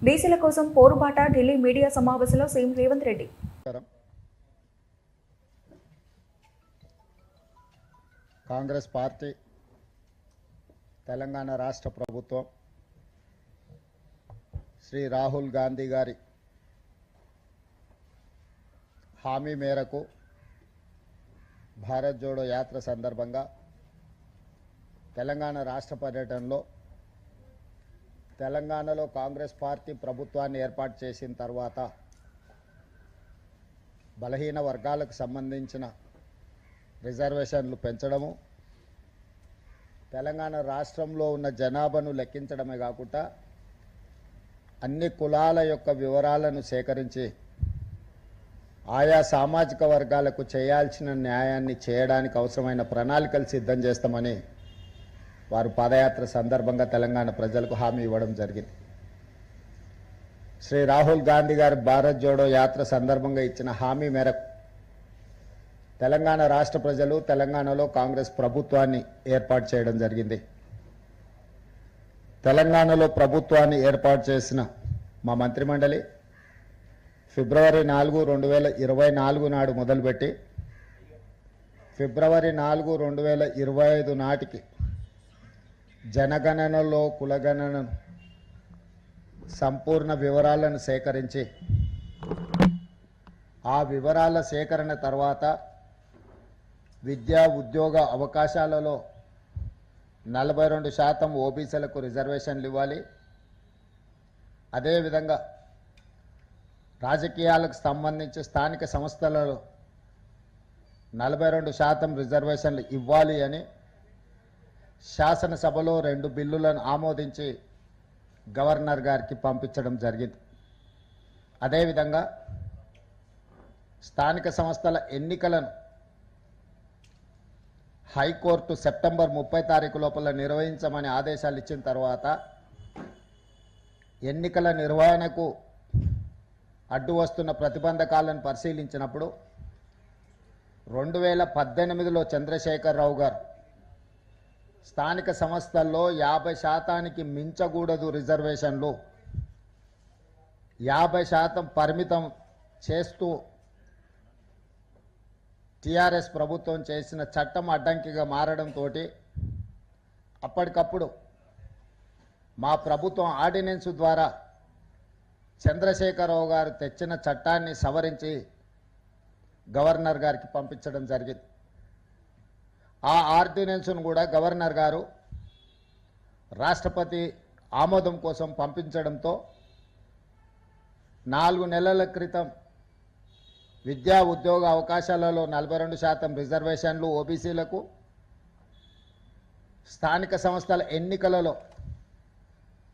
బీసీల కోసం పోరుబాట ఢిల్లీ మీడియా సమావేశంలో CM Revanth Reddy. Congress party Telangana రాష్ట్ర ప్రభుత్వం శ్రీ రాహుల్ గాంధీ గారి హామీ మేరకు భారత్ జోడో యాత్ర సందర్భంగా తెలంగాణ రాష్ట్ర పర్యటనలో తెలంగాణలో కాంగ్రెస్ పార్టీ ప్రభుత్వాన్ని ఏర్పాటు చేసిన తర్వాత బలహీన వర్గాలకు సంబంధించిన రిజర్వేషన్లు పెంచడము తెలంగాణ రాష్ట్రంలో ఉన్న జనాభాను లెక్కించడమే కాకుండా అన్ని కులాల యొక్క వివరాలను సేకరించి ఆయా సామాజిక వర్గాలకు చేయాల్సిన న్యాయాన్ని చేయడానికి అవసరమైన ప్రణాళికలు సిద్ధం చేస్తామని వారు పాదయాత్ర సందర్భంగా తెలంగాణ ప్రజలకు హామీ ఇవ్వడం జరిగింది. శ్రీ రాహుల్ గాంధీ గారి భారత్ జోడో యాత్ర సందర్భంగా ఇచ్చిన హామీ మేరకు తెలంగాణ రాష్ట్ర ప్రజలు తెలంగాణలో కాంగ్రెస్ ప్రభుత్వాన్ని ఏర్పాటు చేయడం జరిగింది. తెలంగాణలో ప్రభుత్వాన్ని ఏర్పాటు చేసిన మా మంత్రిమండలి ఫిబ్రవరి నాలుగు రెండు వేల ఇరవై నాలుగు నాడు మొదలుపెట్టి ఫిబ్రవరి నాలుగు రెండు వేల ఇరవై ఐదు నాటికి జనగణనలో కులగణన సంపూర్ణ వివరాలను సేకరించి ఆ వివరాల సేకరణ తర్వాత విద్యా ఉద్యోగ అవకాశాలలో నలభై రెండు శాతం ఓబీసీలకు రిజర్వేషన్లు ఇవ్వాలి. అదేవిధంగా రాజకీయాలకు సంబంధించి స్థానిక సంస్థలలో నలభై రెండు శాతం రిజర్వేషన్లు ఇవ్వాలి అని శాసనసభలో రెండు బిల్లులను ఆమోదించి గవర్నర్ గారికి పంపించడం జరిగింది. అదేవిధంగా స్థానిక సంస్థల ఎన్నికలను హైకోర్టు సెప్టెంబర్ ముప్పై తారీఖు లోపల నిర్వహించమని ఆదేశాలు ఇచ్చిన తర్వాత ఎన్నికల నిర్వహణకు అడ్డు వస్తున్న ప్రతిబంధకాలను పరిశీలించినప్పుడు రెండు వేల పద్దెనిమిదిలో చంద్రశేఖరరావు గారు స్థానిక సంస్థల్లో యాభై శాతానికి మించకూడదు రిజర్వేషన్లు. యాభై శాతం పరిమితం చేస్తూ టీఆర్ఎస్ ప్రభుత్వం చేసిన చట్టం అడ్డంకిగా మారడంతో అప్పటికప్పుడు మా ప్రభుత్వం ఆర్డినెన్స్ ద్వారా చంద్రశేఖరరావు గారు తెచ్చిన చట్టాన్ని సవరించి గవర్నర్ గారికి పంపించడం జరిగింది. ఆ ఆర్డినెన్స్ను కూడా గవర్నర్ గారు రాష్ట్రపతి ఆమోదం కోసం పంపించడంతో నాలుగు నెలల క్రితం విద్యా ఉద్యోగ అవకాశాలలో నలభై రెండు శాతం రిజర్వేషన్లు ఓబీసీలకు స్థానిక సంస్థల ఎన్నికలలో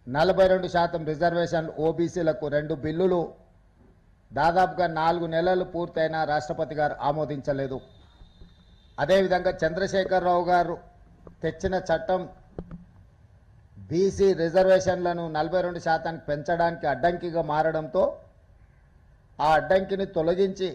నలభై రెండు శాతం రిజర్వేషన్లు ఓబీసీలకు రెండు బిల్లులు దాదాపుగా నాలుగు నెలలు పూర్తయినా రాష్ట్రపతి గారు ఆమోదించలేదు. అదేవిధంగా చంద్రశేఖరరావు గారు తెచ్చిన చట్టం బీసీ రిజర్వేషన్లను నలభై రెండు శాతానికి పెంచడానికి అడ్డంకిగా మారడంతో ఆ అడ్డంకిని తొలగించి